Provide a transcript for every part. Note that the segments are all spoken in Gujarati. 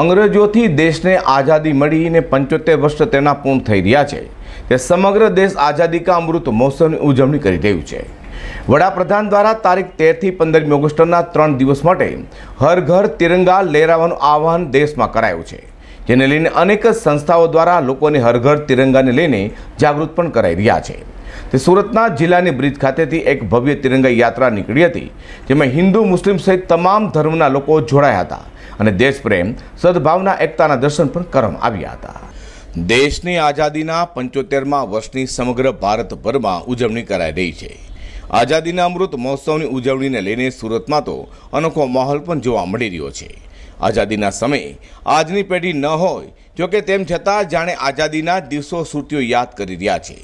અંગ્રેજોથી દેશને આઝાદી મળીને પંચોતેર વર્ષ તેના પૂર્ણ થઈ રહ્યા છે. તે સમગ્ર દેશ આઝાદી કા અમૃત મહોત્સવની ઉજવણી કરી રહ્યું છે. વડાપ્રધાન દ્વારા તારીખ તેરથી પંદરમી ઓગસ્ટના ત્રણ દિવસ માટે હર ઘર તિરંગા લહેરાવાનું આહવાન દેશમાં કરાયું છે. જેને લઈને અનેક સંસ્થાઓ દ્વારા લોકોને હર ઘર તિરંગાને લઈને જાગૃત પણ કરાઈ રહ્યા છે. તે સુરતના જિલ્લાની બ્રિજ ખાતેથી એક ભવ્ય તિરંગા યાત્રા નીકળી હતી, જેમાં હિન્દુ, મુસ્લિમ સહિત તમામ ધર્મના લોકો જોડાયા હતા. અને દેશપ્રેમ સદભાવના, એકતાના દર્શન પણ કરવામાં આવ્યા હતા. દેશની આઝાદીના પંચોતેરમાં વર્ષની સમગ્ર ભારતભરમાં ઉજવણી કરાઈ રહી છે. આઝાદીના અમૃત મહોત્સવની ઉજવણીને લઈને સુરતમાં તો અનોખો માહોલ પણ જોવા મળી રહ્યો છે. આઝાદીના સમયે આજની પેઢી ન હોય, જોકે તેમ છતાં જાણે આઝાદીના દિવસો સુરતીઓ યાદ કરી રહ્યા છે.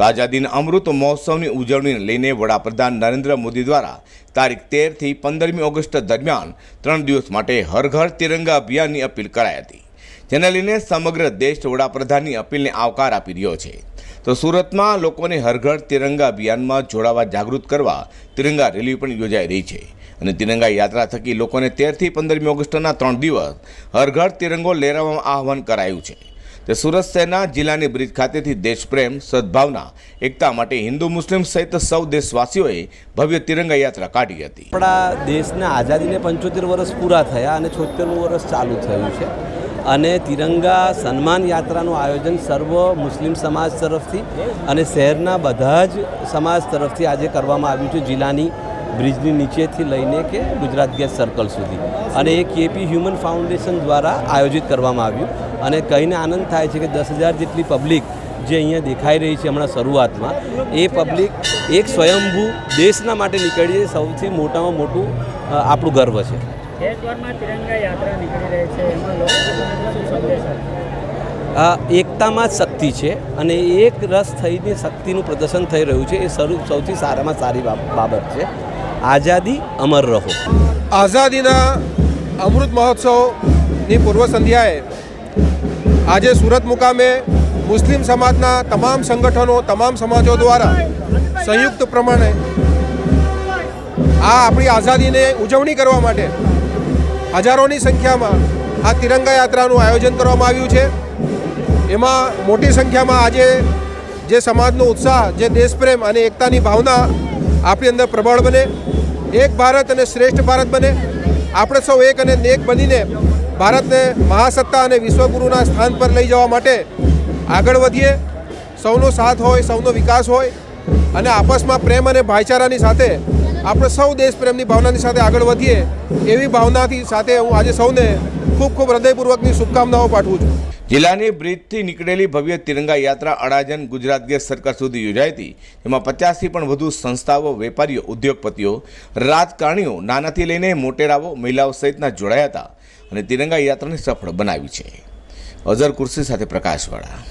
આઝાદીના અમૃત મહોત્સવની ઉજવણીને લઈને વડાપ્રધાન નરેન્દ્ર મોદી દ્વારા તારીખ તેરથી પંદરમી ઓગસ્ટ દરમિયાન ત્રણ દિવસ માટે હર ઘર તિરંગા અભિયાનની અપીલ કરાઈ હતી. જેને લઈને સમગ્ર દેશ વડાપ્રધાનની અપીલને આવકાર આપી રહ્યો છે. તો સુરતમાં લોકોને હર ઘર તિરંગા અભિયાનમાં જોડાવા જાગૃત કરવા તિરંગા રેલી પણ યોજાઈ રહી છે. અને તિરંગા યાત્રા થકી લોકોને તેરથી પંદરમી ઓગસ્ટના ત્રણ દિવસ હર ઘર તિરંગો લહેરાવવામાં આહવાન કરાયું છે. તે સુરત શહેરના જિલ્લાની બ્રિજ ખાતેથી દેશપ્રેમ, સદભાવના, એકતા માટે હિન્દુ મુસ્લિમ સહિત સૌ દેશવાસીઓએ ભવ્ય તિરંગા યાત્રા કાઢી હતી. આપણા દેશના આઝાદીને પંચોતેર વર્ષ પૂરા થયા અને છોતેરમું વર્ષ ચાલુ થયું છે. અને તિરંગા સન્માન યાત્રાનું આયોજન સર્વ મુસ્લિમ સમાજ તરફથી અને શહેરના બધા જ સમાજ તરફથી આજે કરવામાં આવ્યું છે જિલ્લાની બ્રિજની નીચેથી લઈને કે ગુજરાત ગેસ સર્કલ સુધી. અને એ કેપી હ્યુમન ફાઉન્ડેશન દ્વારા આયોજિત કરવામાં આવ્યું. અને કહીને આનંદ થાય છે કે દસ હજાર જેટલી પબ્લિક જે અહીંયા દેખાઈ રહી છે હમણાં શરૂઆતમાં એ પબ્લિક એક સ્વયંભૂ દેશના માટે નીકળી છે સૌથી મોટામાં મોટું આપણું ગર્વ છે. દેશભરમાં તિરંગા યાત્રા નીકળી રહી છે એમાં લોકોને શું સંદેશ આપશો? આ એકતામાં જ શક્તિ છે અને એક રસ થઈને શક્તિનું પ્રદર્શન થઈ રહ્યું છે એ સૌ સૌથી સારામાં સારી બાબત છે. આઝાદી અમર રહો. આઝાદીના અમૃત મહોત્સવની પૂર્વ સંધ્યાએ આજે સુરત મુકામે મુસ્લિમ સમાજના તમામ સંગઠનો, તમામ સમાજો દ્વારા સંયુક્ત પ્રમાણે આ આપણી આઝાદીને ઉજવણી કરવા માટે હજારોની સંખ્યામાં આ તિરંગા યાત્રાનું આયોજન કરવામાં આવ્યું છે. એમાં મોટી સંખ્યામાં આજે જે સમાજનો ઉત્સાહ, જે દેશપ્રેમ અને એકતાની ભાવના આપણી અંદર પ્રબળ બને. એક ભારત અને શ્રેષ્ઠ ભારત બને. આપણે સૌ એક અને નેક બનીને ભારતને મહાસત્તા અને વિશ્વગુરુના સ્થાન પર લઈ જવા માટે આગળ વધીએ. સૌનો સાથ હોય, સૌનો વિકાસ હોય અને આપસમાં પ્રેમ અને ભાઈચારાની સાથે આપણે સૌ દેશપ્રેમની ભાવનાની સાથે આગળ વધીએ એવી ભાવનાથી સાથે હું આજે સૌને ખૂબ ખૂબ હૃદયપૂર્વકની શુભકામનાઓ પાઠવું છું. જિલ્લાની બ્રિજથી નીકળેલી ભવ્ય તિરંગા યાત્રા અડાજન ગુજરાત ગેસ સરકાર સુધી યોજાઈ હતી. જેમાં પચાસથી પણ વધુ સંસ્થાઓ, વેપારીઓ, ઉદ્યોગપતિઓ, રાજકારણીઓ, નાનાથી લઈને મોટેરાઓ, મહિલાઓ સહિતના જોડાયા હતા. અને તિરંગા યાત્રાને સફળ બનાવી છે. અઝર કુર્સી સાથે પ્રકાશવાળા.